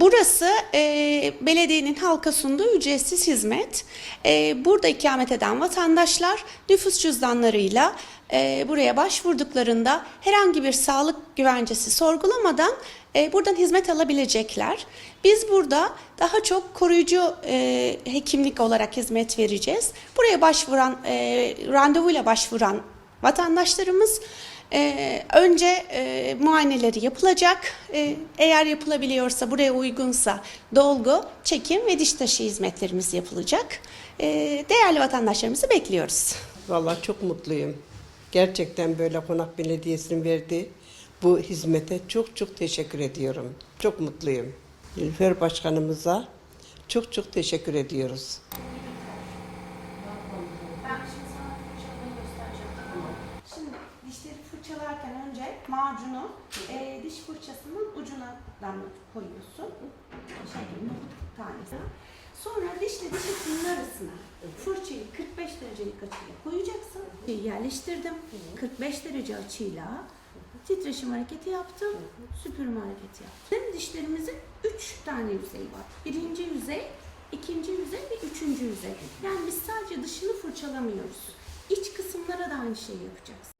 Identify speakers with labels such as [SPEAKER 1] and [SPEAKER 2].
[SPEAKER 1] Burası e, belediyenin halka sunduğu ücretsiz hizmet. E, burada ikamet eden vatandaşlar nüfus cüzdanlarıyla e, buraya başvurduklarında herhangi bir sağlık güvencesi sorgulamadan e, buradan hizmet alabilecekler. Biz burada daha çok koruyucu e, hekimlik olarak hizmet vereceğiz. Buraya başvuran, e, randevuyla başvuran vatandaşlarımız e, önce e, muayeneleri yapılacak. E, eğer yapılabiliyorsa, buraya uygunsa dolgu, çekim ve diş taşı hizmetlerimiz yapılacak. E, değerli vatandaşlarımızı bekliyoruz.
[SPEAKER 2] Vallahi çok mutluyum. Gerçekten böyle Konak Belediyesi'nin verdiği bu hizmete çok çok teşekkür ediyorum. Çok mutluyum. Nilüfer Başkanımıza çok çok teşekkür ediyoruz.
[SPEAKER 1] Dişleri fırçalarken önce macunu e, diş fırçasının ucuna damla koyuyorsun. Gibi nohut tanesi. Sonra dişle diş etinin arasına fırçayı 45 derecelik açıyla koyacaksın. Yerleştirdim. 45 derece açıyla titreşim hareketi yaptım. Süpürme hareketi yaptım. Dişlerimizin 3 tane yüzeyi var. Birinci yüzey, ikinci yüzey ve üçüncü yüzey. Yani biz sadece dışını fırçalamıyoruz. İç kısımlara da aynı şeyi yapacağız.